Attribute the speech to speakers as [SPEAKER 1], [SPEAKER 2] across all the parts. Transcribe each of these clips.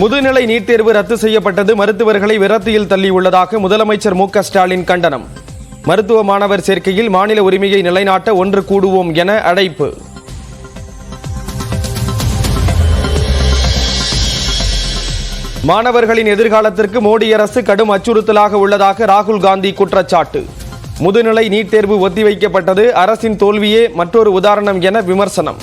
[SPEAKER 1] முதுநிலை நீட் தேர்வு ரத்து செய்யப்பட்டது. மருத்துவர்களை விரத்தியில் தள்ளியுள்ளதாக முதலமைச்சர் மு ஸ்டாலின் கண்டனம். மருத்துவ மாணவர் சேர்க்கையில் மாநில உரிமையை நிலைநாட்ட ஒன்று கூடுவோம் என அழைப்பு. மாணவர்களின் எதிர்காலத்திற்கு மோடி அரசு கடும் அச்சுறுத்தலாக உள்ளதாக ராகுல் காந்தி குற்றச்சாட்டு. முதுநிலை நீட் தேர்வு ஒத்திவைக்கப்பட்டது. அரசின் தோல்வியே மற்றொரு உதாரணம் என விமர்சனம்.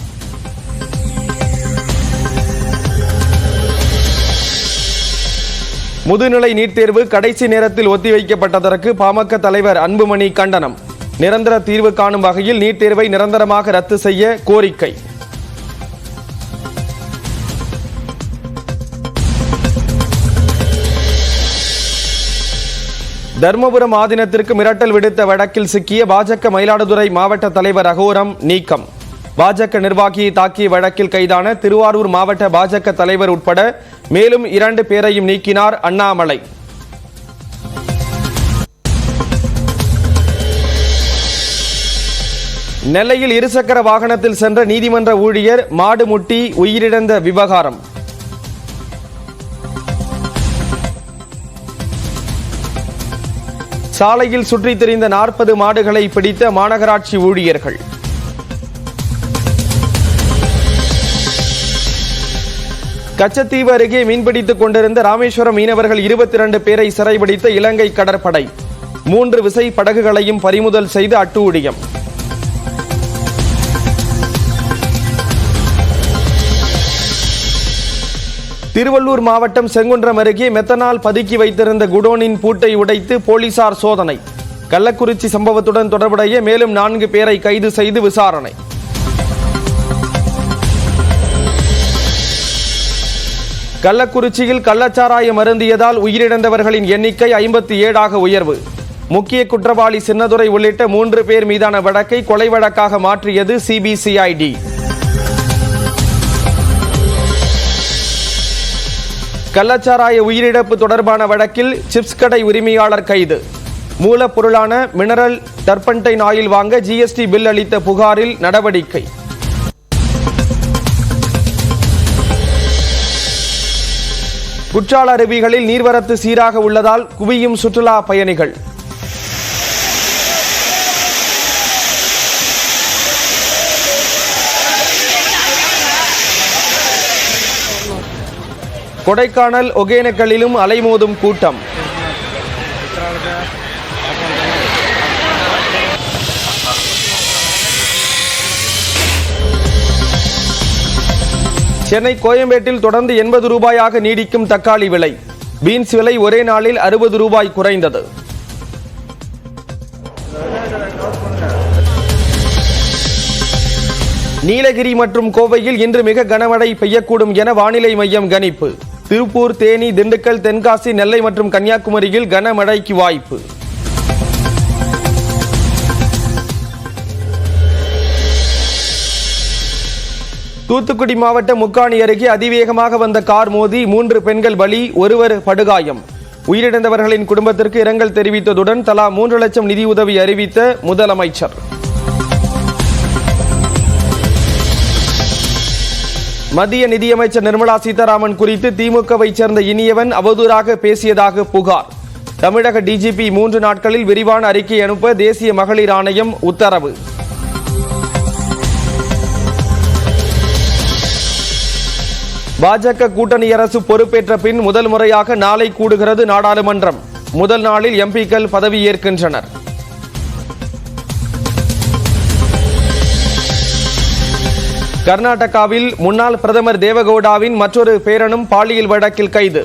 [SPEAKER 1] முதுநிலை நீட் தேர்வு கடைசி நேரத்தில் ஒத்திவைக்கப்பட்டதற்கு பாமக தலைவர் அன்புமணி கண்டனம். நிரந்தர தீர்வு காணும் வகையில் நீட் தேர்வை நிரந்தரமாக ரத்து செய்ய கோரிக்கை. தர்மபுரம் ஆதீனத்திற்கு மிரட்டல் விடுத்த வழக்கில் சிக்கிய பாஜக மயிலாடுதுறை மாவட்ட தலைவர் அகோரம் நீக்கம். பாஜக நிர்வாகியை தாக்கிய வழக்கில் கைதான திருவாரூர் மாவட்ட பாஜக தலைவர் உட்பட மேலும் இரண்டு பேரையும் நீக்கினார் அண்ணாமலை. நெல்லையில் இருசக்கர வாகனத்தில் சென்ற நீதிமன்ற ஊழியர் மாடு முட்டி உயிரிழந்த விவகாரம். சாலையில் சுற்றித் திரிந்த நாற்பது மாடுகளை பிடித்த மாநகராட்சி ஊழியர்கள். கச்சத்தீவு அருகே மீன்பிடித்துக் கொண்டிருந்த ராமேஸ்வரம் மீனவர்கள் இருபத்தி இரண்டு பேரை சிறைபிடித்த இலங்கை கடற்படை. மூன்று விசை படகுகளையும் பறிமுதல் செய்து அட்டூழியம் திருவள்ளூர் மாவட்டம் செங்குன்றம் அருகே மெத்தனால் பதுக்கி வைத்திருந்த குடோனின் பூட்டை உடைத்து போலீசார் சோதனை. கள்ளக்குறிச்சி சம்பவத்துடன் தொடர்புடைய மேலும் நான்கு பேரை கைது செய்து விசாரணை. கள்ளக்குறிச்சியில் கள்ளச்சாராயம் அருந்தியதால் உயிரிழந்தவர்களின் எண்ணிக்கை ஐம்பத்தி ஏழாக உயர்வு. முக்கிய குற்றவாளி சின்னதுரை உள்ளிட்ட மூன்று பேர் மீதான வழக்கை கொலை வழக்காக மாற்றியது சிபிசிஐடி கள்ளச்சாராய உயிரிழப்பு தொடர்பான வழக்கில் சிப்ஸ் கடை உரிமையாளர் கைது. மூலப்பொருளான மினரல் டர்பன்டைன் ஆயில் வாங்க ஜிஎஸ்டி பில் அளித்த புகாரில் நடவடிக்கை. குற்றால அருவிகளில் நீர்வரத்து சீராக உள்ளதால் குவியும் சுற்றுலா பயணிகள். கொடைக்கானல் ஒகேனக்கலிலும் அலைமோதும் கூட்டம். சென்னை கோயம்பேட்டில் தொடர்ந்து எண்பது ரூபாயாக நீடிக்கும் தக்காளி விலை. பீன்ஸ் விலை ஒரே நாளில் அறுபது ரூபாய் குறைந்தது. நீலகிரி மற்றும் கோவையில் இன்று மிக கனமழை பெய்யக்கூடும் என வானிலை மையம் கணிப்பு. திருப்பூர் தேனி திண்டுக்கல் தென்காசி நெல்லை மற்றும் கன்னியாகுமரியில் கனமழைக்கு வாய்ப்பு. தூத்துக்குடி மாவட்டம் முக்காணி அருகே அதிவேகமாக வந்த கார் மோதி மூன்று பெண்கள் பலி ஒருவர் படுகாயம். உயிரிழந்தவர்களின் குடும்பத்திற்கு இரங்கல் தெரிவித்ததுடன் தலா மூன்று லட்சம் நிதியுதவி அறிவித்த முதலமைச்சர். மத்திய நிதியமைச்சர் நிர்மலா சீதாராமன் குறித்து திமுகவை சேர்ந்த இனியவன் அவதூறாக பேசியதாக புகார். தமிழக டிஜிபி மூன்று நாட்களில் விரிவான அறிக்கை அனுப்ப தேசிய மகளிர் ஆணையம் உத்தரவு. பாஜக கூட்டணி அரசு பொறுப்பேற்ற பின் முதல் முறையாக நாளை கூடுகிறது நாடாளுமன்றம். முதல் நாளில் எம்பிக்கள் பதவியேற்கின்றனர் கர்நாடகாவில் முன்னாள் பிரதமர் தேவகவுடாவின் மற்றொரு பேரனும் பாலியல் வழக்கில் கைது.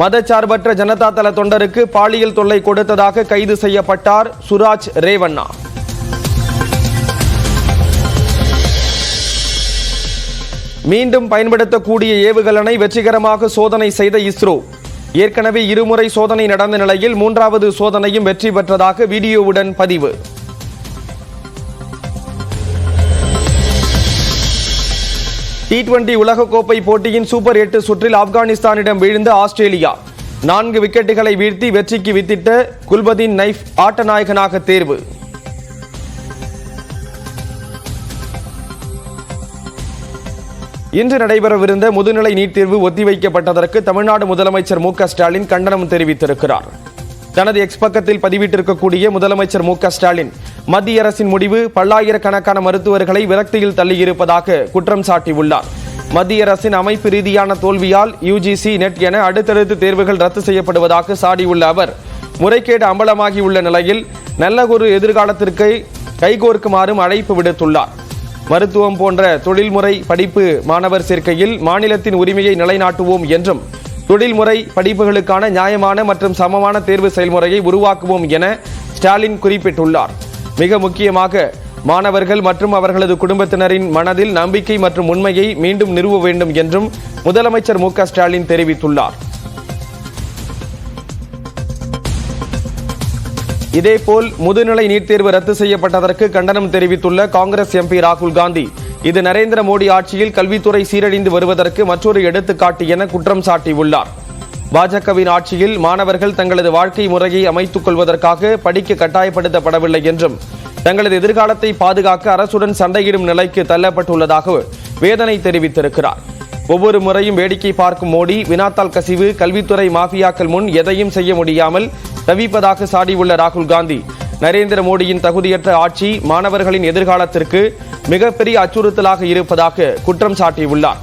[SPEAKER 1] மதச்சார்பற்ற ஜனதா தள தொண்டருக்கு பாலியல் தொல்லை கொடுத்ததாக கைது செய்யப்பட்டார் சுராஜ் ரேவண்ணா. மீண்டும் பயன்படுத்தக்கூடிய ஏவுகலனை வெற்றிகரமாக சோதனை செய்த இஸ்ரோ. ஏற்கனவே இருமுறை சோதனை நடந்த நிலையில் மூன்றாவது சோதனையும் வெற்றி பெற்றதாக வீடியோவுடன் பதிவு. டி டுவெண்டி உலகக்கோப்பை போட்டியின் சூப்பர் எட்டு சுற்றில் ஆப்கானிஸ்தானிடம் வீழ்ந்த ஆஸ்திரேலியா. நான்கு விக்கெட்டுகளை வீழ்த்தி வெற்றிக்கு வித்திட்ட குல்பதீன் நைஃப் ஆட்டநாயகனாக தேர்வு. இன்று நடைபெறவிருந்த முதுநிலை நீட் தேர்வு ஒத்திவைக்கப்பட்டதற்கு தமிழ்நாடு முதலமைச்சர் மு ஸ்டாலின் கண்டனம் தெரிவித்திருக்கிறார். தனது எக்ஸ் பக்கத்தில் பதிவிட்டிருக்கக்கூடிய முதலமைச்சர் மு ஸ்டாலின் மத்திய அரசின் முடிவு பல்லாயிரக்கணக்கான மருத்துவர்களை விரக்தியில் தள்ளியிருப்பதாக குற்றம் சாட்டியுள்ளார். மத்திய அரசின் அமைப்பு ரீதியான தோல்வியால் யுஜிசி நெட் என அடுத்தடுத்து தேர்வுகள் ரத்து செய்யப்படுவதாக சாடியுள்ள அவர் முறைகேடு அம்பலமாகியுள்ள நிலையில் நல்ல ஒரு எதிர்காலத்திற்கு கைகோர்க்குமாறும் அழைப்பு விடுத்துள்ளார். மருத்துவம் போன்ற தொழில்முறை படிப்பு மாணவர் சேர்க்கையில் மாநிலத்தின் உரிமையை நிலைநாட்டுவோம் என்றும் தொழில்முறை படிப்புகளுக்கான நியாயமான மற்றும் சமமான தேர்வு செயல்முறையை உருவாக்குவோம் என ஸ்டாலின் குறிப்பிட்டுள்ளார். மிக முக்கியமாக மாணவர்கள் மற்றும் அவர்களது குடும்பத்தினரின் மனதில் நம்பிக்கை மற்றும் உண்மையை மீண்டும் நிறுவ வேண்டும் என்றும் முதலமைச்சர் மு க ஸ்டாலின் தெரிவித்துள்ளார். இதேபோல் முதுநிலை நீட் தேர்வு ரத்து செய்யப்பட்டதற்கு கண்டனம் தெரிவித்துள்ள காங்கிரஸ் எம்பி ராகுல் காந்தி இது நரேந்திர மோடி ஆட்சியில் கல்வித்துறை சீரழிந்து வருவதற்கு மற்றொரு எடுத்துக்காட்டு என குற்றம் சாட்டியுள்ளார். பாஜகவின் ஆட்சியில் மாணவர்கள் தங்களது வாழ்க்கை முறையை அமைத்துக் கொள்வதற்காக படிக்க கட்டாயப்படுத்தப்படவில்லை என்றும் தங்களது எதிர்காலத்தை பாதுகாக்க அரசுடன் சண்டையிடும் நிலைக்கு தள்ளப்பட்டுள்ளதாக வேதனை தெரிவித்திருக்கிறார். ஒவ்வொரு முறையும் வேடிக்கை பார்க்கும் மோடி வினாத்தாள் கசிவு கல்வித்துறை மாஃபியாக்கள் முன் எதையும் செய்ய முடியாமல் தவிப்பதாக சாடியுள்ள ராகுல் காந்தி. நரேந்திர மோடியின் தகுதியற்ற ஆட்சி மாணவர்களின் எதிர்காலத்திற்கு மிகப்பெரிய அச்சுறுத்தலாக இருப்பதாக குற்றம் சாட்டியுள்ளார்.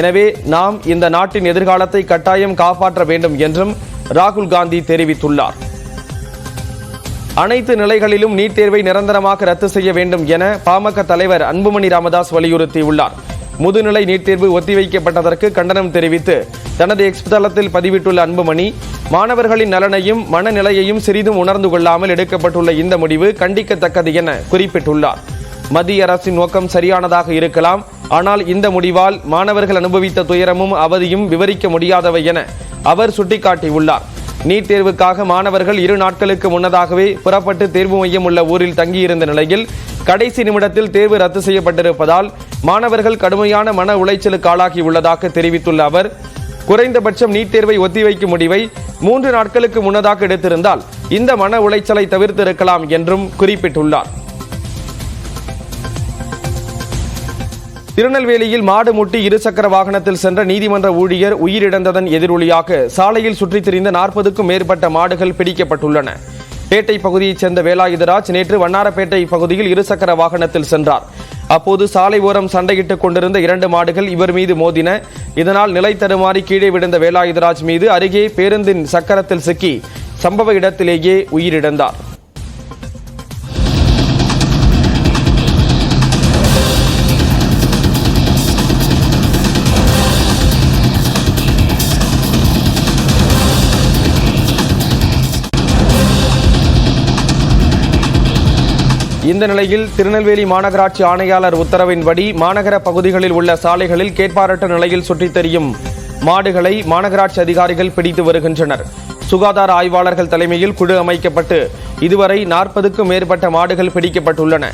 [SPEAKER 1] எனவே நாம் இந்த நாட்டின் எதிர்காலத்தை கட்டாயம் காப்பாற்ற வேண்டும் என்றும் ராகுல் காந்தி தெரிவித்துள்ளார். அனைத்து நிலைகளிலும் நீட் தேர்வை நிரந்தரமாக ரத்து செய்ய வேண்டும் என பாமக தலைவர் அன்புமணி ராமதாஸ் வலியுறுத்தியுள்ளார். முதுநிலை நீட் தேர்வு ஒத்திவைக்கப்பட்டதற்கு கண்டனம் தெரிவித்து தனது எக்ஸ் தளத்தில் பதிவிட்டுள்ள அன்புமணி மாணவர்களின் நலனையும் மனநிலையையும் சிறிதும் உணர்ந்து கொள்ளாமல் எடுக்கப்பட்டுள்ள இந்த முடிவு கண்டிக்கத்தக்கது என குறிப்பிட்டுள்ளார். மத்திய அரசின் நோக்கம் சரியானதாக இருக்கலாம். ஆனால் இந்த முடிவால் மாணவர்கள் அனுபவித்த துயரமும் அவதியும் விவரிக்க முடியாதவை என அவர் சுட்டிக்காட்டியுள்ளார். நீட் தேர்வுக்காக மாணவர்கள் இரு நாட்களுக்கு முன்னதாகவே புறப்பட்டு தேர்வு மையம் உள்ள ஊரில் தங்கியிருந்த நிலையில் கடைசி நிமிடத்தில் தேர்வு ரத்து செய்யப்பட்டிருப்பதால் மாணவர்கள் கடுமையான மன உளைச்சலுக்கு ஆளாகியுள்ளதாக தெரிவித்துள்ள அவர் குறைந்தபட்சம் நீட் தேர்வை ஒத்திவைக்கும் முடிவை மூன்று நாட்களுக்கு முன்னதாக எடுத்திருந்தால் இந்த மன உளைச்சலை தவிர்த்திருக்கலாம் என்றும் குறிப்பிட்டுள்ளார். திருநெல்வேலியில் மாடு முட்டி இருசக்கர வாகனத்தில் சென்ற நீதிமன்ற ஊழியர் உயிரிழந்ததன் எதிரொலியாக சாலையில் சுற்றித் திரிந்த நாற்பதுக்கும் மேற்பட்ட மாடுகள் பிடிக்கப்பட்டுள்ளன. பேட்டை பகுதியைச் சேர்ந்த வேலாயுதராஜ் நேற்று வண்ணாரப்பேட்டை பகுதியில் இருசக்கர வாகனத்தில் சென்றார். அப்போது சாலை ஓரம் சண்டையிட்டுக் கொண்டிருந்த இரண்டு மாடுகள் இவர் மீது மோதின. இதனால் நிலை தருமாறி கீழே விழுந்த வேலாயுதராஜ் மீது அருகே பேருந்தின் சக்கரத்தில் சிக்கி சம்பவ இடத்திலேயே உயிரிழந்தார். இந்த நிலையில் திருநெல்வேலி மாநகராட்சி ஆணையாளர் உத்தரவின்படி மாநகர பகுதிகளில் உள்ள சாலைகளில் கேட்பாரற்ற நிலையில் சுற்றித் தெரியும் மாடுகளை மாநகராட்சி அதிகாரிகள் பிடித்து வருகின்றனர். சுகாதார ஆய்வாளர்கள் தலைமையில் குழு அமைக்கப்பட்டு இதுவரை நாற்பதுக்கும் மேற்பட்ட மாடுகள் பிடிக்கப்பட்டுள்ளன.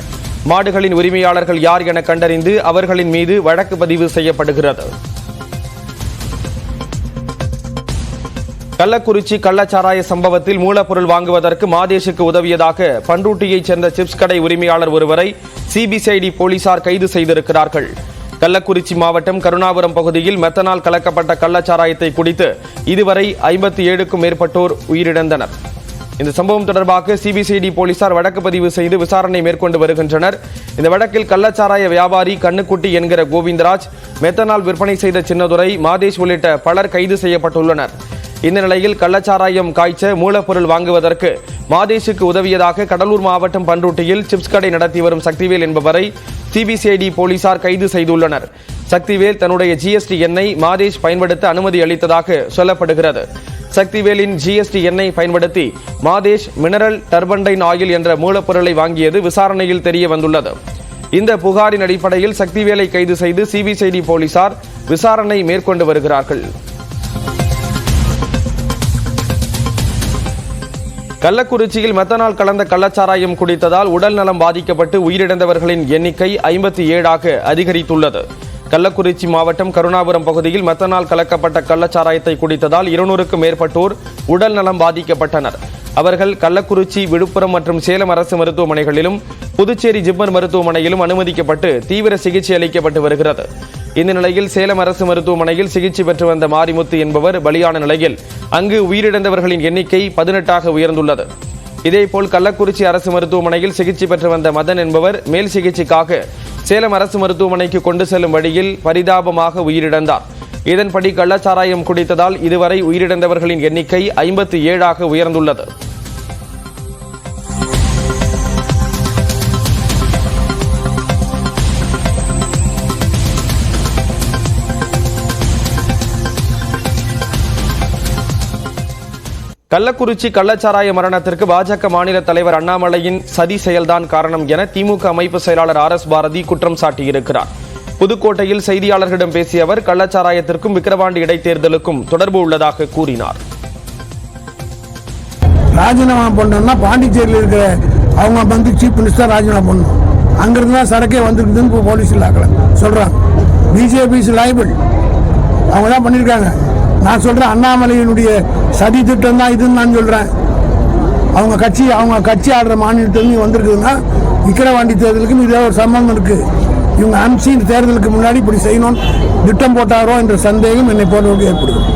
[SPEAKER 1] மாடுகளின் உரிமையாளர்கள் யார் என கண்டறிந்து அவர்களின் மீது வழக்கு பதிவு செய்யப்படுகிறது. கள்ளக்குறிச்சி கள்ளச்சாராய சம்பவத்தில் மூலப்பொருள் வாங்குவதற்கு மாதேஷுக்கு உதவியதாக பண்ருட்டியைச் சேர்ந்த சிப்ஸ் கடை உரிமையாளர் ஒருவரை சிபிசிஐடி போலீசார் கைது செய்திருக்கிறார்கள். கள்ளக்குறிச்சி மாவட்டம் கருணாபுரம் பகுதியில் மெத்தனால் கலக்கப்பட்ட கள்ளச்சாராயத்தை குடித்து இதுவரை ஐம்பத்தி ஏழுக்கும் மேற்பட்டோர் உயிரிழந்தனர். இந்த சம்பவம் தொடர்பாக சிபிசிஐடி போலீசார் வழக்கு பதிவு செய்து விசாரணை மேற்கொண்டு வருகின்றனர். இந்த வழக்கில் கள்ளச்சாராய வியாபாரி கண்ணுக்குட்டி என்கிற கோவிந்தராஜ் மெத்தனால் விற்பனை செய்த சின்னதுரை மாதேஷ் உள்ளிட்ட பலர் கைது செய்யப்பட்டுள்ளனர். இந்த நிலையில் கள்ளச்சாராயம் காய்ச்ச மூலப்பொருள் வாங்குவதற்கு மாதேஷுக்கு உதவியதாக கடலூர் மாவட்டம் பன்ருட்டியில் சிப்ஸ் கடை நடத்தி வரும் சக்திவேல் என்பவரை சிபிசிஐடி போலீசார் கைது செய்துள்ளனர். சக்திவேல் தன்னுடைய ஜிஎஸ்டி எண்ணை மாதேஷ் பயன்படுத்த அனுமதி அளித்ததாக சொல்லப்படுகிறது. சக்திவேலின் ஜிஎஸ்டி எண்ணை பயன்படுத்தி மாதேஷ் மினரல் டர்பண்டைன் ஆயில் என்ற மூலப்பொருளை வாங்கியது விசாரணையில் தெரிய வந்துள்ளது இந்த புகாரின் அடிப்படையில் சக்திவேலை கைது செய்து சிபிசிஐடி போலீசார் விசாரணை மேற்கொண்டு வருகிறார்கள். கள்ளக்குறிச்சியில் மெத்தனால் கலந்த கள்ளச்சாராயம் குடித்ததால் உடல் நலம் பாதிக்கப்பட்டு உயிரிழந்தவர்களின் எண்ணிக்கை ஐம்பத்தி ஏழாக அதிகரித்துள்ளது. கள்ளக்குறிச்சி மாவட்டம் கருணாபுரம் பகுதியில் மெத்தனால் கலக்கப்பட்ட கள்ளச்சாராயத்தை குடித்ததால் இருநூறுக்கும் மேற்பட்டோர் உடல் நலம் பாதிக்கப்பட்டனர். அவர்கள் கள்ளக்குறிச்சி விழுப்புரம் மற்றும் சேலம் அரசு மருத்துவமனைகளிலும் புதுச்சேரி ஜிப்மர் மருத்துவமனையிலும் அனுமதிக்கப்பட்டு தீவிர சிகிச்சை அளிக்கப்பட்டு வருகிறது. இந்த நிலையில் சேலம் அரசு மருத்துவமனையில் சிகிச்சை பெற்று வந்த மாரிமுத்து என்பவர் பலியான நிலையில் அங்கு உயிரிழந்தவர்களின் எண்ணிக்கை பதினெட்டாக உயர்ந்துள்ளது. இதேபோல் கள்ளக்குறிச்சி அரசு மருத்துவமனையில் சிகிச்சை பெற்று வந்த மதன் என்பவர் மேல் சிகிச்சைக்காக சேலம் அரசு மருத்துவமனைக்கு கொண்டு செல்லும் வழியில் பரிதாபமாக உயிரிழந்தார். இதன்படி கள்ளச்சாராயம் குடித்ததால் இதுவரை உயிரிழந்தவர்களின் எண்ணிக்கை ஐம்பத்தி ஏழாக உயர்ந்துள்ளது. கள்ளக்குறிச்சி கள்ளச்சாராய மரணத்திற்கு பாஜக மாநில தலைவர் அண்ணாமலையின் சதி செயல்தான் காரணம் என திமுக அமைப்பு செயலாளர் ஆர் எஸ் பாரதி குற்றம் சாட்டியிருக்கிறார். புதுக்கோட்டையில் செய்தியாளர்களிடம் பேசிய அவர் கள்ளச்சாராயத்திற்கும் விக்கிரவாண்டி இடைத்தேர்தலுக்கும் தொடர்பு உள்ளதாக கூறினார்.
[SPEAKER 2] ராஜினாமா பண்ணணும்னா பாண்டிச்சேரியில் இருக்கிற அவங்க வந்து சீஃப் மினிஸ்டர் ராஜினாமா பண்ணணும். அங்கிருந்து தான் சரக்கே வந்துருக்குதுன்னு இப்போ போலீஸ் இல்லாக்கல சொல்கிறாங்க பிஜேபி இஸ் லைபிள் அவங்க தான் பண்ணியிருக்காங்க. நான் சொல்கிறேன் அண்ணாமலையினுடைய சதி திட்டம் தான் இதுன்னு நான் சொல்கிறேன் அவங்க கட்சி அவங்க கட்சி ஆடுற மாநிலத்திலிருந்து வந்திருக்குதுன்னா விக்கிரவாண்டி தேர்தலுக்கும் இதே ஒரு சம்பந்தம் இருக்குது இவங்க அம்சின் தேர்தலுக்கு முன்னாடி இப்படி செய்யணும்னு திட்டம் போட்டாரோ என்ற சந்தேகம் என்னை போன்றவருக்கு ஏற்படுது